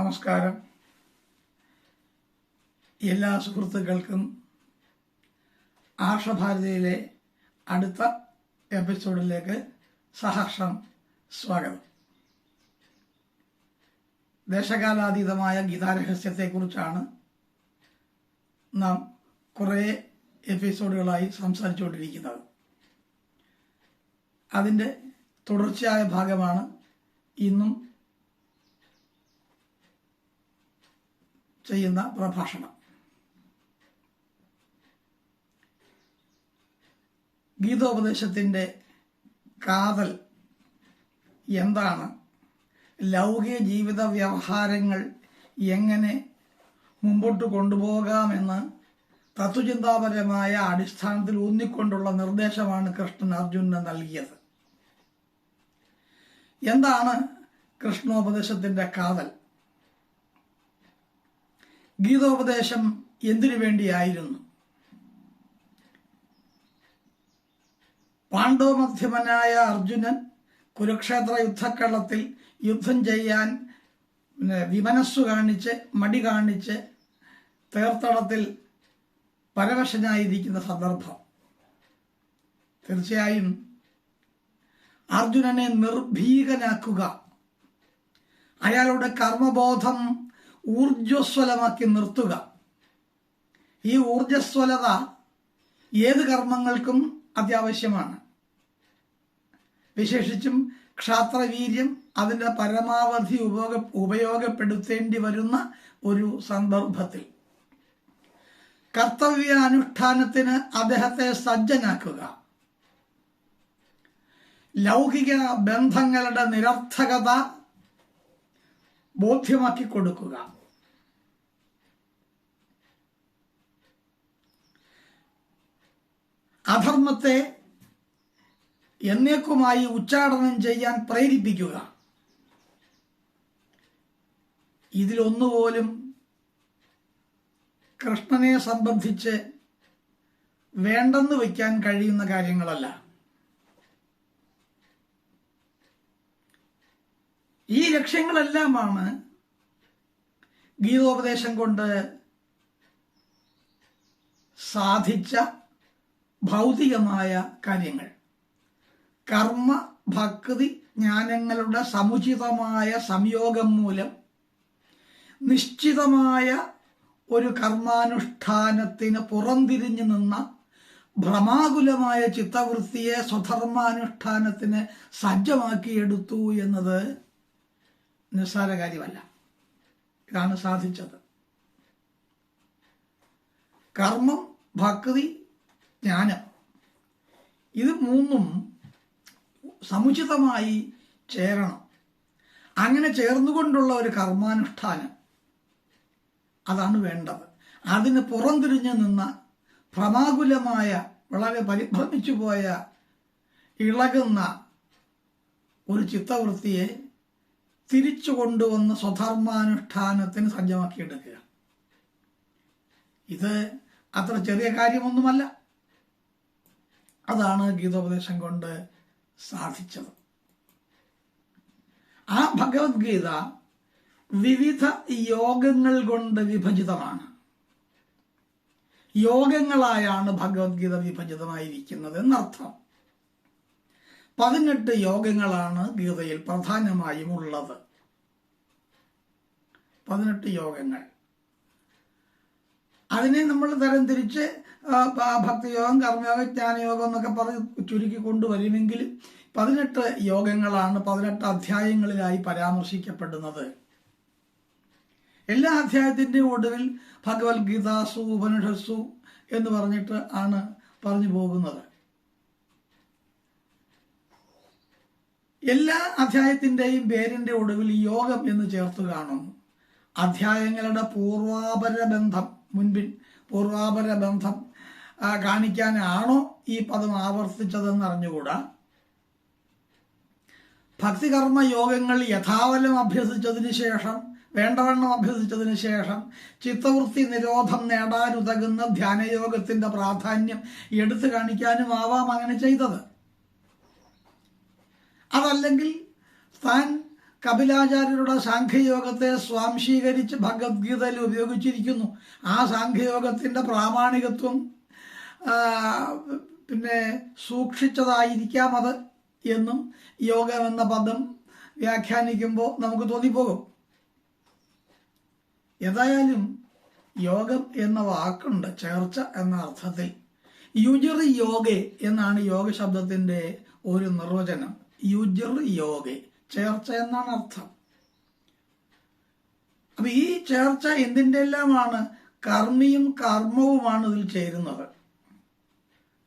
നമസ്കാരം. എല്ലാ സുഹൃത്തുക്കൾക്കും ആർഷഭാരതിയിലെ അടുത്ത എപ്പിസോഡിലേക്ക് സഹർഷം സ്വാഗതം. ദേശകാലാതീതമായ ഗീതാരഹസ്യത്തെക്കുറിച്ചാണ് നാം കുറേ എപ്പിസോഡുകളായി സംസാരിച്ചുകൊണ്ടിരിക്കുന്നത്. അതിന്റെ തുടർച്ചയായ ഭാഗമാണ് ഇന്നും ചെയ്യുന്ന പ്രഭാഷണം. ഗീതോപദേശത്തിന്റെ കാതൽ എന്താണ്? ലൗകിക ജീവിത വ്യവഹാരങ്ങൾ എങ്ങനെ മുമ്പോട്ട് കൊണ്ടുപോകാമെന്ന് തത്വചിന്താപരമായ അടിസ്ഥാനത്തിൽ ഊന്നിക്കൊണ്ടുള്ള നിർദ്ദേശമാണ് കൃഷ്ണൻ അർജുനന് നൽകിയത്. എന്താണ് കൃഷ്ണോപദേശത്തിന്റെ കാതൽ? ഗീതോപദേശം എന്തിനു വേണ്ടിയായിരുന്നു? പാണ്ഡവമധ്യമനായ അർജുനൻ കുരുക്ഷേത്ര യുദ്ധക്കളത്തിൽ യുദ്ധം ചെയ്യാൻ വിമനസ്സു കാണിച്ച് മടി കാണിച്ച് തീർത്ഥടത്തിൽ പരവശനായിരിക്കുന്ന സന്ദർഭം. തീർച്ചയായും അർജുനനെ നിർഭീകനാക്കുക അയാളുടെ കർമ്മബോധം ഊർജസ്വലമാക്കി നിർത്തുക. ഈ ഊർജസ്വലത ഏത് കർമ്മങ്ങൾക്കും അത്യാവശ്യമാണ്. വിശേഷിച്ചും ക്ഷാത്രവീര്യം അതിന്റെ പരമാവധി ഉപയോഗ ഉപയോഗപ്പെടുത്തേണ്ടി വരുന്ന ഒരു സന്ദർഭത്തിൽ. കർത്തവ്യ അനുഷ്ഠാനത്തിന് അദ്ദേഹത്തെ സജ്ജനാക്കുക. ലൗകിക ബന്ധങ്ങളുടെ നിരർത്ഥകത ബോധ്യമാക്കി കൊടുക്കുക അധർമ്മത്തെ എന്നേക്കുമായി ഉച്ചാടനം ചെയ്യാൻ പ്രേരിപ്പിക്കുക. ഇതിലൊന്നുപോലും കൃഷ്ണനെ സംബന്ധിച്ച് വേണ്ടെന്ന് വയ്ക്കാൻ കഴിയുന്ന കാര്യങ്ങളല്ല. ഈ ലക്ഷ്യങ്ങളെല്ലാമാണ് ഗീതോപദേശം കൊണ്ട് സാധിച്ച ഭൗതികമായ കാര്യങ്ങൾ. കർമ്മ ഭക്തി ജ്ഞാനങ്ങളുടെ സമുചിതമായ സംയോഗം മൂലം നിശ്ചിതമായ ഒരു കർമാനുഷ്ഠാനത്തിന് പുറംതിരിഞ്ഞു നിന്ന ഭ്രമാകുലമായ ചിത്തവൃത്തിയെ സ്വധർമാനുഷ്ഠാനത്തിന് സജ്ജമാക്കിയെടുത്തു എന്നത് നിസ്സാര കാര്യമല്ല. ഇതാണ് സാധിച്ചത്. കർമ്മം ഭക്തി ജ്ഞാനം. ഇത് മൂന്നും സമുചിതമായി ചേരണം. അങ്ങനെ ചേർന്നുകൊണ്ടുള്ള ഒരു കർമാനുഷ്ഠാനം അതാണ് വേണ്ടത്. അതിന് പുറംതിരിഞ്ഞു നിന്ന ഭ്രമാകുലമായ വളരെ പരിഭ്രമിച്ചു പോയ ഇളകുന്ന ഒരു ചിത്തവൃത്തിയെ തിരിച്ചു കൊണ്ടുവന്ന് സ്വധർമാനുഷ്ഠാനത്തിന് സജ്ജമാക്കിയെടുക്കുക ഇത് അത്ര ചെറിയ കാര്യമൊന്നുമല്ല. അതാണ് ഗീതോപദേശം കൊണ്ട് സാധിച്ചത്. ആ ഭഗവത്ഗീത വിവിധ യോഗങ്ങൾ കൊണ്ട് വിഭജിതമാണ്. യോഗങ്ങളായാണ് ഭഗവത്ഗീത വിഭജിതമായിരിക്കുന്നത് എന്നർത്ഥം. പതിനെട്ട് യോഗങ്ങളാണ് ഗീതയിൽ പ്രധാനമായും ഉള്ളത്. പതിനെട്ട് യോഗങ്ങൾ. അതിനെ നമ്മൾ തരംതിരിച്ച് ഭക്തിയോഗം കർമ്മയോഗം ജ്ഞാനയോഗം എന്നൊക്കെ പറഞ്ഞ് ചുരുക്കി കൊണ്ടുവരുമെങ്കിൽ പതിനെട്ട് യോഗങ്ങളാണ് പതിനെട്ട് അധ്യായങ്ങളിലായി പരാമർശിക്കപ്പെടുന്നത്. എല്ലാ അധ്യായത്തിന്റെ ഒടുവിൽ ഭഗവത്ഗീതാസു ഉപനിഷത്സു എന്ന് പറഞ്ഞിട്ട് ആണ് പറഞ്ഞു പോകുന്നത്. എല്ലാ അധ്യായത്തിന്റെയും പേരിന്റെ ഒടുവിൽ യോഗം എന്ന് ചേർത്ത് കാണുന്നു. അധ്യായങ്ങളുടെ പൂർവാപര ബന്ധം മുൻപിൽ പൂർവാപര ബന്ധം കാണിക്കാനാണോ ഈ പദം ആവർത്തിച്ചതെന്ന് അറിഞ്ഞുകൂടാ. ഭക്തികർമ്മ യോഗങ്ങൾ യഥാവലം അഭ്യസിച്ചതിന് ശേഷം വേണ്ടവണ്ണം അഭ്യസിച്ചതിന് ശേഷം ചിത്തവൃത്തി നിരോധം നേടാനുതകുന്ന ധ്യാനയോഗത്തിന്റെ പ്രാധാന്യം എടുത്തു കാണിക്കാനും ആവാം അങ്ങനെ ചെയ്തത്. അതല്ലെങ്കിൽ താൻ കപിലാചാര്യരുടെ സാഖ്യയോഗത്തെ സ്വാംശീകരിച്ച് ഭഗവത്ഗീതയിൽ ഉപയോഗിച്ചിരിക്കുന്നു. ആ സാഖ്യയോഗത്തിന്റെ പ്രാമാണികത്വം പിന്നെ സൂക്ഷിച്ചതായിരിക്കാം അത് എന്നും യോഗം എന്ന പദം വ്യാഖ്യാനിക്കുമ്പോൾ നമുക്ക് തോന്നിപ്പോകും. ഏതായാലും യോഗം എന്ന വാക്കുണ്ട് ചേർച്ച എന്ന അർത്ഥത്തിൽ. യുജിറി യോഗെ എന്നാണ് യോഗ ശബ്ദത്തിന്റെ ഒരു നിർവചനം. യുജർ യോഗെ. ചേർച്ച എന്നാണ് അർത്ഥം. അപ്പൊ ഈ ചേർച്ച എന്തിന്റെ എല്ലാമാണ് കർമ്മിയും കർമ്മവുമാണ് ഇതിൽ ചേരുന്നത്.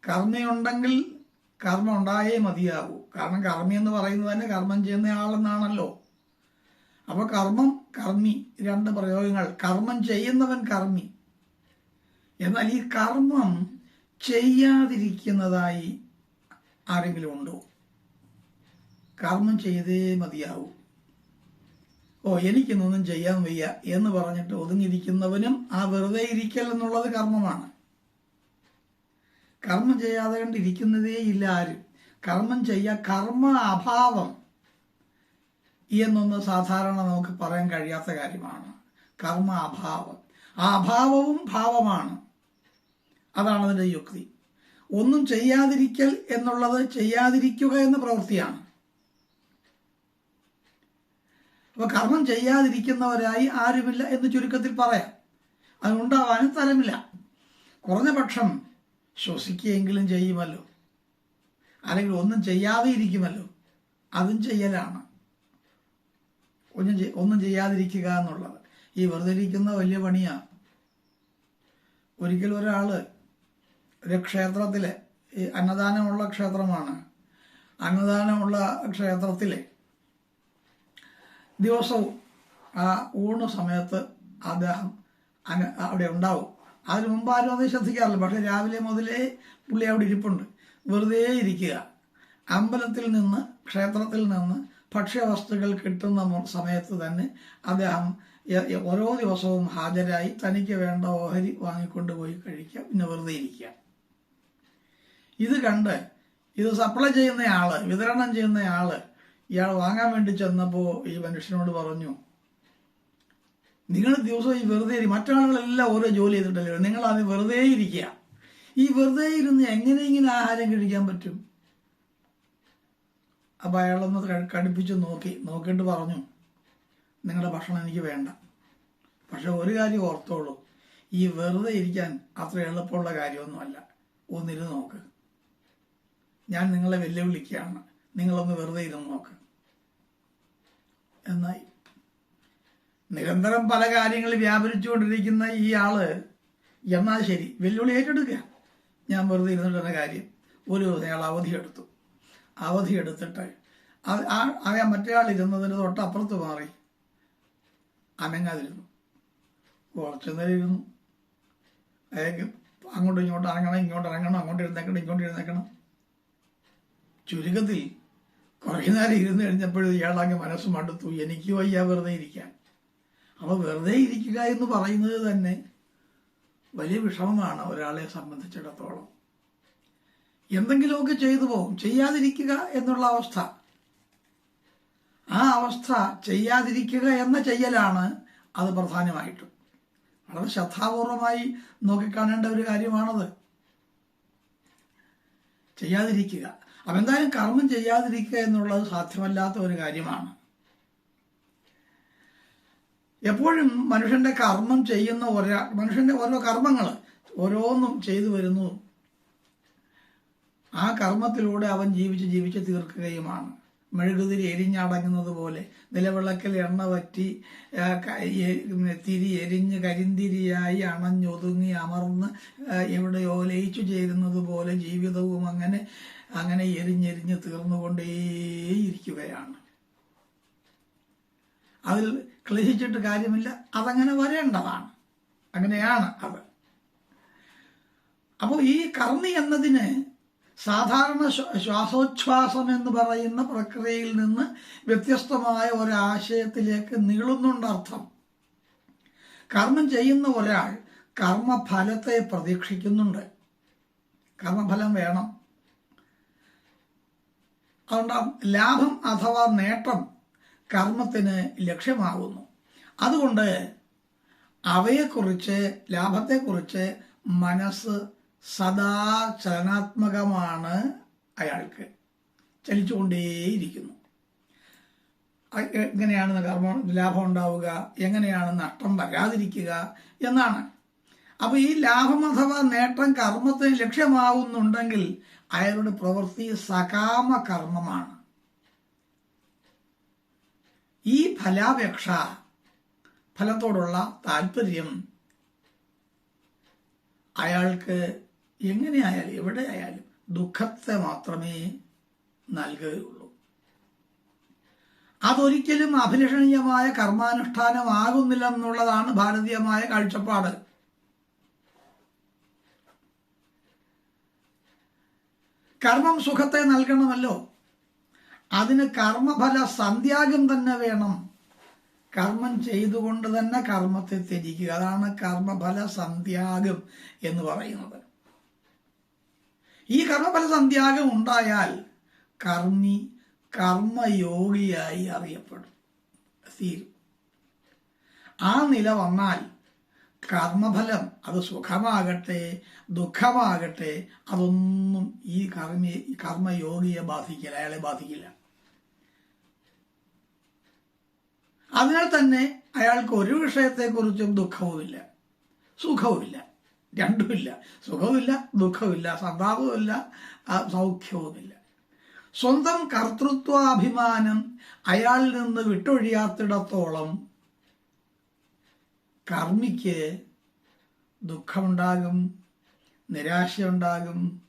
കർമ്മയുണ്ടെങ്കിൽ കർമ്മം ഉണ്ടായേ മതിയാകൂ. കാരണം കർമ്മി എന്ന് പറയുന്നത് തന്നെ കർമ്മം ചെയ്യുന്ന ആളെന്നാണല്ലോ. അപ്പൊ കർമ്മം കർമ്മി രണ്ട് പ്രയോഗങ്ങൾ. കർമ്മം ചെയ്യുന്നവൻ കർമ്മി. എന്നാൽ ഈ കർമ്മം ചെയ്യാതിരിക്കുന്നതായി ആരെങ്കിലും ഉണ്ടോ? കർമ്മം ചെയ്തേ മതിയാവൂ. ഓ എനിക്കിന്നൊന്നും ചെയ്യാൻ വയ്യ എന്ന് പറഞ്ഞിട്ട് ഒതുങ്ങിയിരിക്കുന്നവനും ആ വെറുതെ ഇരിക്കൽ എന്നുള്ളത് കർമ്മമാണ്. കർമ്മം ചെയ്യാതെ കണ്ടിരിക്കുന്നതേ ഇല്ല ആരും. കർമ്മം ചെയ്യാ കർമ്മ അഭാവം എന്നൊന്ന് സാധാരണ നമുക്ക് പറയാൻ കഴിയാത്ത കാര്യമാണ്. കർമ്മ അഭാവം. അഭാവവും ഭാവമാണ്. അതാണ് അതിന്റെ യുക്തി. ഒന്നും ചെയ്യാതിരിക്കൽ എന്നുള്ളത് ചെയ്യാതിരിക്കുക എന്ന പ്രവൃത്തിയാണ്. അപ്പൊ കർമ്മം ചെയ്യാതിരിക്കുന്നവരായി ആരുമില്ല എന്ന് ചുരുക്കത്തിൽ പറയാം. അതുണ്ടാവാനും തരമില്ല കുറഞ്ഞ പക്ഷം ശ്വസിക്കുകയെങ്കിലും ചെയ്യുമല്ലോ. അല്ലെങ്കിൽ ഒന്നും ചെയ്യാതെ ഇരിക്കുമല്ലോ. അതും ചെയ്യലാണ്. ഒന്നും ഒന്നും ചെയ്യാതിരിക്കുക എന്നുള്ളത്. ഈ വെറുതെ ഇരിക്കുന്ന വലിയ പണിയാണ് ഒരിക്കൽ ഒരാൾ ഒരു ക്ഷേത്രത്തിലെ ഈ അന്നദാനമുള്ള ക്ഷേത്രമാണ്. അന്നദാനമുള്ള ക്ഷേത്രത്തിലെ ദിവസവും ആ ഊണ് സമയത്ത് അദ്ദേഹം അവിടെ ഉണ്ടാവും. അതിന് മുമ്പ് ആരും അത് ശ്രദ്ധിക്കാറില്ല. പക്ഷെ രാവിലെ മുതലേ പുള്ളി അവിടെ ഇരിപ്പുണ്ട്. വെറുതെ ഇരിക്കുക. അമ്പലത്തിൽ നിന്ന് ക്ഷേത്രത്തിൽ നിന്ന് ഭക്ഷ്യവസ്തുക്കൾ കിട്ടുന്ന സമയത്ത് തന്നെ അദ്ദേഹം ഓരോ ദിവസവും ഹാജരായി തനിക്ക് വേണ്ട ഓഹരി വാങ്ങിക്കൊണ്ട് പോയി കഴിക്കുക. പിന്നെ വെറുതെ ഇരിക്കുക. ഇത് കണ്ട് ഇത് സപ്ലൈ ചെയ്യുന്ന ആൾ വിതരണം ചെയ്യുന്ന ആൾ ഇയാൾ വാങ്ങാൻ വേണ്ടി ചെന്നപ്പോൾ ഈ മനുഷ്യനോട് പറഞ്ഞു നിങ്ങൾ ദിവസവും ഈ വെറുതെ മറ്റാളുകളെല്ലാം ഓരോ ജോലി ചെയ്തിട്ടല്ലേ നിങ്ങൾ അത് വെറുതെ ഇരിക്കുക. ഈ വെറുതെ ഇരുന്ന് എങ്ങനെ ആഹാരം കഴിക്കാൻ പറ്റും? അപ്പൊ അയാളൊന്ന് കടുപ്പിച്ച് നോക്കി നോക്കിയിട്ട് പറഞ്ഞു നിങ്ങളുടെ ഭക്ഷണം എനിക്ക് വേണ്ട. പക്ഷെ ഒരു കാര്യം ഓർത്തോളൂ. ഈ വെറുതെ ഇരിക്കാൻ അത്ര എളുപ്പമുള്ള കാര്യമൊന്നുമല്ല. ഒന്നിരുന്ന് നോക്ക്. ഞാൻ നിങ്ങളെ വെല്ലുവിളിക്കുകയാണ്. നിങ്ങളൊന്ന് വെറുതെ ഇരുന്ന് നോക്ക്. എന്നായി. നിരന്തരം പല കാര്യങ്ങളിൽ വ്യാപരിച്ചുകൊണ്ടിരിക്കുന്ന ഈ ആൾ എന്നാൽ ശരി വെല്ലുവിളി ഏറ്റെടുക്കുക. ഞാൻ വെറുതെ ഇരുന്നിട്ടുള്ള കാര്യം ഒരു ദിവസം അയാൾ അവധിയെടുത്തു അവധിയെടുത്തിട്ട് അയാൾ മറ്റേ ആൾ ഇരുന്നതിന് തൊട്ടപ്പുറത്ത് മാറി. അനങ്ങാതിരുന്നു. കുറച്ചു നേരം ഇരുന്നു. അയാൾക്ക് അങ്ങോട്ടും ഇങ്ങോട്ടും ഇറങ്ങണം ഇങ്ങോട്ട് ഇറങ്ങണം അങ്ങോട്ട് ഇരുന്നേക്കണം ഇങ്ങോട്ട് ഇരുന്നേക്കണം ചുരുക്കത്തിൽ കുറേ നേരം ഇരുന്ന് കഴിഞ്ഞപ്പോഴും ഇയാളങ്ങ് മനസ്സ് മടുത്തു എനിക്ക് വയ്യ വെറുതെ ഇരിക്കാൻ. അപ്പോൾ വെറുതെ ഇരിക്കുക എന്ന് പറയുന്നത് തന്നെ വലിയ വിഷമമാണ് ഒരാളെ സംബന്ധിച്ചിടത്തോളം. എന്തെങ്കിലുമൊക്കെ ചെയ്തു പോകും ചെയ്യാതിരിക്കുക എന്നുള്ള അവസ്ഥ. ആ അവസ്ഥ ചെയ്യാതിരിക്കുക എന്ന ചെയ്യലാണ് അത് പ്രധാനമായിട്ടും. വളരെ ശ്രദ്ധാപൂർവമായി നോക്കിക്കാണേണ്ട ഒരു കാര്യമാണത്. ചെയ്യാതിരിക്കുക. അപ്പം എന്തായാലും കർമ്മം ചെയ്യാതിരിക്കുക എന്നുള്ളത് സാധ്യമല്ലാത്ത ഒരു കാര്യമാണ്. എപ്പോഴും മനുഷ്യന്റെ കർമ്മം ചെയ്യുന്ന ഒരാ മനുഷ്യന്റെ ഓരോ കർമ്മങ്ങൾ ഓരോന്നും ചെയ്തു വരുന്നു. ആ കർമ്മത്തിലൂടെ അവൻ ജീവിച്ച് ജീവിച്ച് തീർക്കുകയുമാണ്. മെഴുകുതിരി എരിഞ്ഞടങ്ങുന്നത് പോലെ നിലവിളക്കിൽ എണ്ണ പിന്നെ തിരി എരിഞ്ഞ് കരിന്തിരിയായി അണഞ്ഞൊതുങ്ങി അമർന്ന് എവിടെയോ ലയിച്ചു ചേരുന്നത് പോലെ ജീവിതവും അങ്ങനെ അങ്ങനെ എരിഞ്ഞെരിഞ്ഞ് തീർന്നുകൊണ്ടേയിരിക്കുകയാണ്. അതിൽ ക്ലേശിച്ചിട്ട് കാര്യമില്ല. അതങ്ങനെ വരേണ്ടതാണ്. അങ്ങനെയാണ് അത്. അപ്പോൾ ഈ കർമ്മി എന്നതിന് സാധാരണ ശ്വാസോച്ഛ്വാസം എന്ന് പറയുന്ന പ്രക്രിയയിൽ നിന്ന് വ്യത്യസ്തമായ ഒരാശയത്തിലേക്ക് നീളുന്നുണ്ട് അർത്ഥം. കർമ്മം ചെയ്യുന്ന ഒരാൾ കർമ്മഫലത്തെ പ്രതീക്ഷിക്കുന്നുണ്ട്. കർമ്മഫലം വേണം. അതുകൊണ്ട് ലാഭം അഥവാ നേട്ടം കർമ്മത്തിന് ലക്ഷ്യമാകുന്നു. അതുകൊണ്ട് അവയെക്കുറിച്ച് ലാഭത്തെക്കുറിച്ച് മനസ്സ് സദാ ചലനാത്മകമാണ് അയാൾക്ക്. ചലിച്ചുകൊണ്ടേയിരിക്കുന്നു. എങ്ങനെയാണ് കർമ്മം ലാഭം ഉണ്ടാവുക എങ്ങനെയാണ് നഷ്ടം വരാതിരിക്കുക എന്നാണ്. അപ്പോൾ ഈ ലാഭം അഥവാ നേട്ടം കർമ്മത്തിന് ലക്ഷ്യമാവുന്നുണ്ടെങ്കിൽ അയാളുടെ പ്രവൃത്തി സകാമ കർമ്മമാണ് ഈ ഫലാപേക്ഷ ഫലത്തോടുള്ള താല്പര്യം അയാൾക്ക് എങ്ങനെയായാലും എവിടെ ആയാലും ദുഃഖത്തെ മാത്രമേ നൽകുകയുള്ളൂ. അതൊരിക്കലും അഭിലഷണീയമായ കർമാനുഷ്ഠാനമാകുന്നില്ല എന്നുള്ളതാണ് ഭാരതീയമായ കാഴ്ചപ്പാട്. കർമ്മം സുഖത്തെ നൽകണമല്ലോ. അതിന് കർമ്മഫല സന്ധ്യാഗം തന്നെ വേണം. കർമ്മം ചെയ്തുകൊണ്ട് തന്നെ കർമ്മത്തെ ത്യജിക്കുക. അതാണ് കർമ്മഫല സന്ധ്യാഗം എന്ന് പറയുന്നത്. ഈ കർമ്മഫല സന്ധ്യാഗം ഉണ്ടായാൽ കർമ്മി കർമ്മയോഗിയായി അറിയപ്പെടും. തീരും. ആ നില വന്നാൽ കർമ്മഫലം അത് സുഖമാകട്ടെ ദുഃഖമാകട്ടെ അതൊന്നും ഈ കർമ്മ കർമ്മയോഗിയെ ബാധിക്കില്ല അയാളെ ബാധിക്കില്ല. അതിനാൽ തന്നെ അയാൾക്ക് ഒരു വിഷയത്തെക്കുറിച്ചും ദുഃഖവുമില്ല. സുഖവുമില്ല. രണ്ടുമില്ല. സുഖവുമില്ല ദുഃഖവുമില്ല സന്താപവുമില്ല സൗഖ്യവുമില്ല. സ്വന്തം കർത്തൃത്വാഭിമാനം അയാളിൽ നിന്ന് വിട്ടൊഴിയാത്തിടത്തോളം കർമ്മിക്ക് ദുഃഖമുണ്ടാകും നിരാശയുണ്ടാകും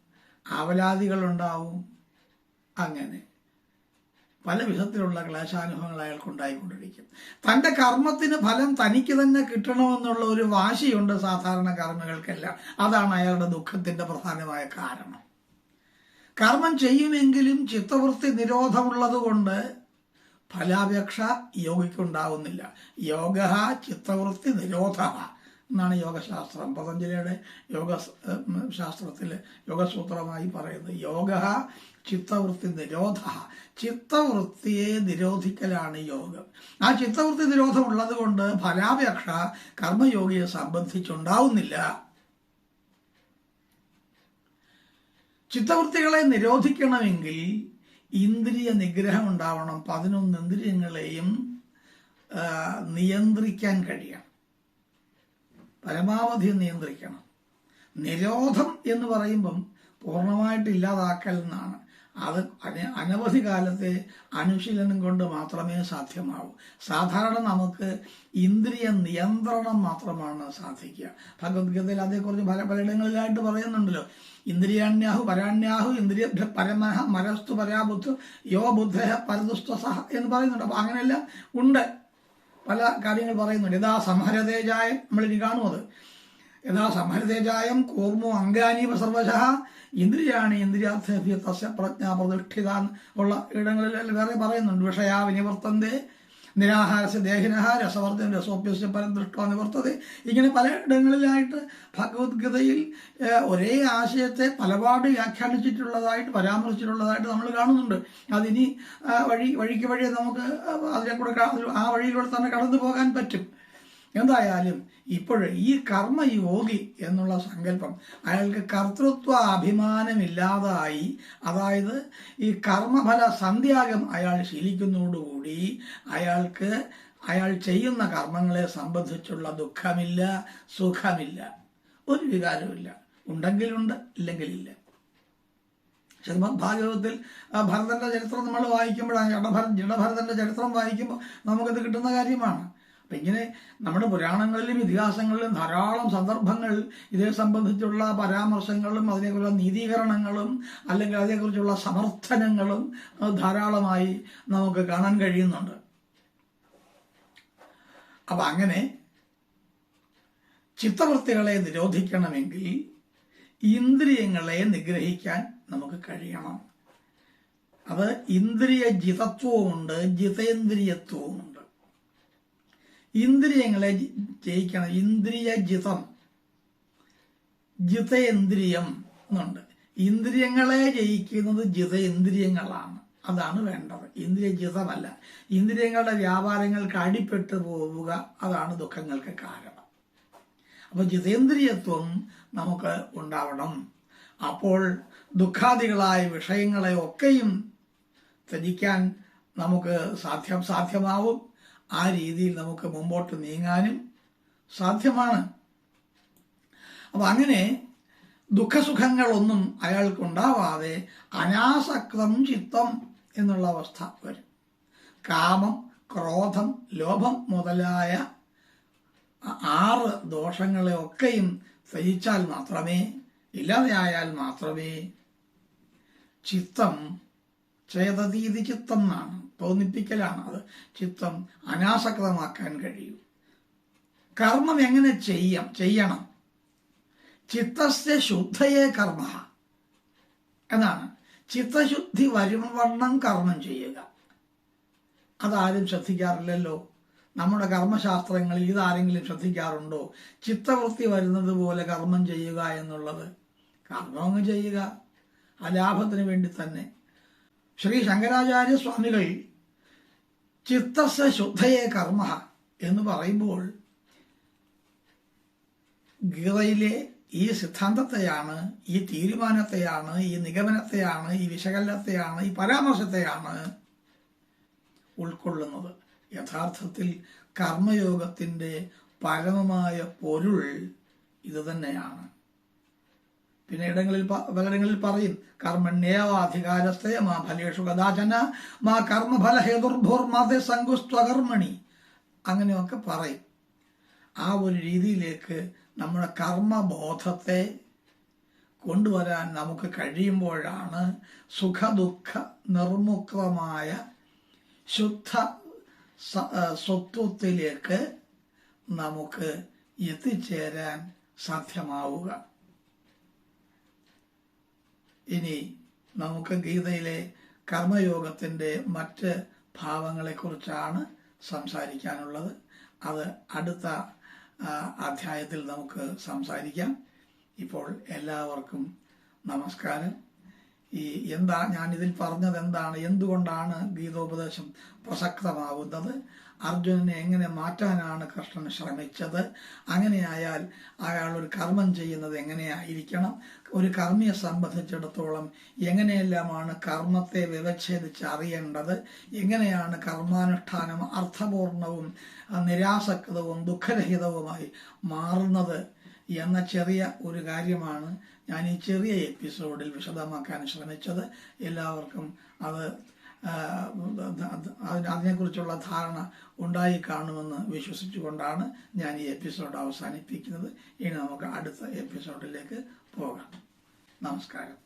ആവലാതികളുണ്ടാവും അങ്ങനെ പല വിധത്തിലുള്ള ക്ലേശാനുഭവങ്ങൾ അയാൾക്കുണ്ടായിക്കൊണ്ടിരിക്കും. തന്റെ കർമ്മത്തിന് ഫലം തനിക്ക് തന്നെ കിട്ടണമെന്നുള്ള ഒരു വാശിയുണ്ട് സാധാരണ കർമ്മികൾക്കെല്ലാം. അതാണ് അയാളുടെ ദുഃഖത്തിന്റെ പ്രധാനമായ കാരണം. കർമ്മം ചെയ്യുമെങ്കിലും ചിത്തവൃത്തി നിരോധമുള്ളത് കൊണ്ട് ഫലാപേക്ഷ യോഗിക്കുണ്ടാവുന്നില്ല. യോഗ ചിത്തവൃത്തി നിരോധ എന്നാണ് യോഗശാസ്ത്രം. പതഞ്ജലിയുടെ യോഗ ശാസ്ത്രത്തിൽ യോഗസൂത്രമായി പറയുന്നത്. യോഗ ചിത്തവൃത്തി നിരോധ. ചിത്തവൃത്തിയെ നിരോധിക്കലാണ് യോഗം. ആ ചിത്തവൃത്തി നിരോധം ഉള്ളത് കൊണ്ട് ഫലാപേക്ഷ കർമ്മയോഗിയെ സംബന്ധിച്ചുണ്ടാവുന്നില്ല. ചിത്തവൃത്തികളെ നിരോധിക്കണമെങ്കിൽ ഇന്ദ്രിയ നിഗ്രഹം ഉണ്ടാവണം. പതിനൊന്ന് ഇന്ദ്രിയങ്ങളെയും നിയന്ത്രിക്കാൻ കഴിയണം. പരമാവധി നിയന്ത്രിക്കണം. നിരോധം എന്ന് പറയുമ്പം പൂർണമായിട്ട് ഇല്ലാതാക്കൽ എന്നാണ്. അത് അന- അനവധി കാലത്തെ അനുശീലനം കൊണ്ട് മാത്രമേ സാധ്യമാവൂ. സാധാരണ നമുക്ക് ഇന്ദ്രിയ നിയന്ത്രണം മാത്രമാണ് സാധിക്കുക. ഭഗവത്ഗീതയിൽ അതേക്കുറിച്ച് പല പലയിടങ്ങളിലായിട്ട് പറയുന്നുണ്ടല്ലോ. ഇന്ദ്രിയാണ്യാഹു പരാണ്യാഹു ഇന്ദ്രിയ പരമഹ മരസ്തു പരാബുദ്ധ യോ ബുദ്ധ പരദുസ്തസഹ എന്ന് പറയുന്നുണ്ട്. അപ്പൊ അങ്ങനെയെല്ലാം ഉണ്ട്. പല കാര്യങ്ങൾ പറയുന്നുണ്ട്. യഥാ സംഹരതേജായ നമ്മളിനി കാണും അത് യഥാ സംഹരതേജായം കൂർമോ അംഗാനീവ സർവശ ഇന്ദ്രിയാണി തസ്യ പ്രജ്ഞ പ്രതിഷ്ഠിത ഉള്ള ഇടങ്ങളിൽ വേറെ പറയുന്നുണ്ട്. വിഷയാ വിനിവർത്തന്റെ നിരാഹാരസ്യ ദേഹിനഹ രസവർദ്ധന രസോപ്യസ്യ പരം ദൃഷ്ട നിവർത്തത. ഇങ്ങനെ പല ഇടങ്ങളിലായിട്ട് ഭഗവത്ഗീതയിൽ ഒരേ ആശയത്തെ പലപാട് വ്യാഖ്യാനിച്ചിട്ടുള്ളതായിട്ട് പരാമർശിച്ചിട്ടുള്ളതായിട്ട് നമ്മൾ കാണുന്നുണ്ട്. അതിനി വഴി വഴിക്ക് വഴി നമുക്ക് അതിനെ കൂടെ ആ വഴിയിലൂടെ തന്നെ കടന്നു പോകാൻ പറ്റും. എന്തായാലും ഇപ്പോൾ ഈ കർമ്മയോഗി എന്നുള്ള സങ്കല്പം അയാൾക്ക് കർത്തൃത്വ അഭിമാനമില്ലാതായി അതായത് ഈ കർമ്മഫല സന്ധ്യാഗം അയാൾ ശീലിക്കുന്നതോടുകൂടി അയാൾക്ക് അയാൾ ചെയ്യുന്ന കർമ്മങ്ങളെ സംബന്ധിച്ചുള്ള ദുഃഖമില്ല സുഖമില്ല. ഒരു വികാരമില്ല ഉണ്ടെങ്കിലുണ്ട് ഇല്ലെങ്കിലില്ല. ശ്രീമദ് ഭാഗവതത്തിൽ ഭരതന്റെ ചരിത്രം നമ്മൾ വായിക്കുമ്പോഴാണ് ജഡഭര ജഡഭരതന്റെ ചരിത്രം വായിക്കുമ്പോൾ നമുക്കത് കിട്ടുന്ന കാര്യമാണ്. അപ്പം ഇങ്ങനെ നമ്മുടെ പുരാണങ്ങളിലും ഇതിഹാസങ്ങളിലും ധാരാളം സന്ദർഭങ്ങൾ ഇതേ സംബന്ധിച്ചുള്ള പരാമർശങ്ങളും അതിനെക്കുറിച്ചുള്ള നീതീകരണങ്ങളും അല്ലെങ്കിൽ അതിനെക്കുറിച്ചുള്ള സമർത്ഥനങ്ങളും ധാരാളമായി നമുക്ക് കാണാൻ കഴിയുന്നുണ്ട്. അപ്പം അങ്ങനെ ചിത്തവൃത്തികളെ നിരോധിക്കണമെങ്കിൽ ഇന്ദ്രിയങ്ങളെ നിഗ്രഹിക്കാൻ നമുക്ക് കഴിയണം. അത് ഇന്ദ്രിയ ജിതത്വമുണ്ട് ജിതേന്ദ്രിയത്വമുണ്ട് ഇന്ദ്രിയങ്ങളെ ജയിക്കണം. ഇന്ദ്രിയ ജിതം. ജിതേന്ദ്രിയം എന്നുണ്ട്. ഇന്ദ്രിയങ്ങളെ ജയിക്കുന്നത് ജിതേന്ദ്രിയങ്ങളാണ്. അതാണ് വേണ്ടത്. ഇന്ദ്രിയ ജിതമല്ല. ഇന്ദ്രിയങ്ങളുടെ വ്യാപാരങ്ങൾക്ക് അടിപ്പെട്ടു പോവുക അതാണ് ദുഃഖങ്ങൾക്ക് കാരണം. അപ്പൊ ജിതേന്ദ്രിയത്വം നമുക്ക് ഉണ്ടാവണം. അപ്പോൾ ദുഃഖാദികളായ വിഷയങ്ങളെ ഒക്കെയും ത്യജിക്കാൻ നമുക്ക് സാധ്യം സാധ്യമാവും. ആ രീതിയിൽ നമുക്ക് മുമ്പോട്ട് നീങ്ങാനും സാധ്യമാണ്. അപ്പൊ അങ്ങനെ ദുഃഖസുഖങ്ങളൊന്നും അയാൾക്കുണ്ടാവാതെ അനാസക്തം ചിത്തം എന്നുള്ള അവസ്ഥ വരും. കാമം ക്രോധം ലോഭം മുതലായ ആറ് ദോഷങ്ങളെ ഒക്കെയും സഹിച്ചാൽ മാത്രമേ ഇല്ലാതെയായാൽ മാത്രമേ ചിത്തം ചേതതീതി ചിത്തം എന്നാണ്. തോന്നിപ്പിക്കലാണ്. അത് ചിത്തം അനാസക്തമാക്കാൻ കഴിയൂ. കർമ്മം എങ്ങനെ ചെയ്യാം? ചെയ്യണം. ചിത്തസ്യ ശുദ്ധയേ കർമ്മ. എന്നാണ്. ചിത്തശുദ്ധി വരും വണ്ണം കർമ്മം ചെയ്യുക. അതാരും ശ്രദ്ധിക്കാറില്ലല്ലോ. നമ്മുടെ കർമ്മശാസ്ത്രങ്ങളിൽ ഇതാരെങ്കിലും ശ്രദ്ധിക്കാറുണ്ടോ? ചിത്തവൃത്തി വരുന്നത് പോലെ കർമ്മം ചെയ്യുക എന്നുള്ളത്. കർമ്മം ചെയ്യുക. ആ ലാഭത്തിന് വേണ്ടി തന്നെ. ശ്രീ ശങ്കരാചാര്യ സ്വാമികൾ ചിത്തസ്യ ശുദ്ധയെ കർമ്മ എന്ന് പറയുമ്പോൾ ഗീതയിലെ ഈ സിദ്ധാന്തത്തെയാണ് ഈ തീരുമാനത്തെയാണ് ഈ നിഗമനത്തെയാണ് ഈ വിശകലനത്തെയാണ് ഈ പരാമർശത്തെയാണ് ഉൾക്കൊള്ളുന്നത്. യഥാർത്ഥത്തിൽ കർമ്മയോഗത്തിന്റെ പരമമായ പൊരുൾ ഇത് തന്നെയാണ്. പിന്നെ ഇടങ്ങളിൽ പലയിടങ്ങളിൽ പറയും കർമ്മണ്യേവാധികാരസ്ഥ മാ ഫലേഷു കഥാചന മാ കർമ്മഫല സങ്കുസ്ത്വകർമ്മണി അങ്ങനെയൊക്കെ പറയും. ആ ഒരു രീതിയിലേക്ക് നമ്മുടെ കർമ്മബോധത്തെ കൊണ്ടുവരാൻ നമുക്ക് കഴിയുമ്പോഴാണ് സുഖദുഃഖ നിർമുക്തമായ ശുദ്ധ സ്വത്വത്തിലേക്ക് നമുക്ക് എത്തിച്ചേരാൻ സാധ്യമാവുക. ഇനി നമുക്ക് ഗീതയിലെ കർമ്മയോഗത്തിന്റെ മറ്റ് ഭാവങ്ങളെക്കുറിച്ചാണ് സംസാരിക്കാനുള്ളത്. അത് അടുത്ത അധ്യായത്തിൽ നമുക്ക് സംസാരിക്കാം. ഇപ്പോൾ എല്ലാവർക്കും നമസ്കാരം. ഈ എന്താ ഞാനിതിൽ പറഞ്ഞത് എന്താണ് എന്തുകൊണ്ടാണ് ഗീതോപദേശം പ്രസക്തമാവുന്നത് അർജുനനെ എങ്ങനെ മാറ്റാനാണ് കൃഷ്ണൻ ശ്രമിച്ചത്? അങ്ങനെയായാൽ അയാൾ ഒരു കർമ്മം ചെയ്യുന്നത് എങ്ങനെയായിരിക്കണം? ഒരു കർമ്മിയെ സംബന്ധിച്ചിടത്തോളം എങ്ങനെയെല്ലാമാണ് കർമ്മത്തെ വ്യവച്ഛേദിച്ച് അറിയേണ്ടത്? എങ്ങനെയാണ് കർമാനുഷ്ഠാനം അർത്ഥപൂർണവും നിരാസക്തവും ദുഃഖരഹിതവുമായി മാറുന്നത് എന്ന ചെറിയ ഒരു കാര്യമാണ് ഞാൻ ഈ ചെറിയ എപ്പിസോഡിൽ വിശദമാക്കാൻ ശ്രമിച്ചത്. എല്ലാവർക്കും അത് അതിനെക്കുറിച്ചുള്ള ധാരണ ഉണ്ടായി കാണുമെന്ന് വിശ്വസിച്ചുകൊണ്ടാണ് ഞാൻ ഈ എപ്പിസോഡ് അവസാനിപ്പിക്കുന്നത്. ഇനി നമുക്ക് അടുത്ത എപ്പിസോഡിലേക്ക് പോകാം. നമസ്കാരം.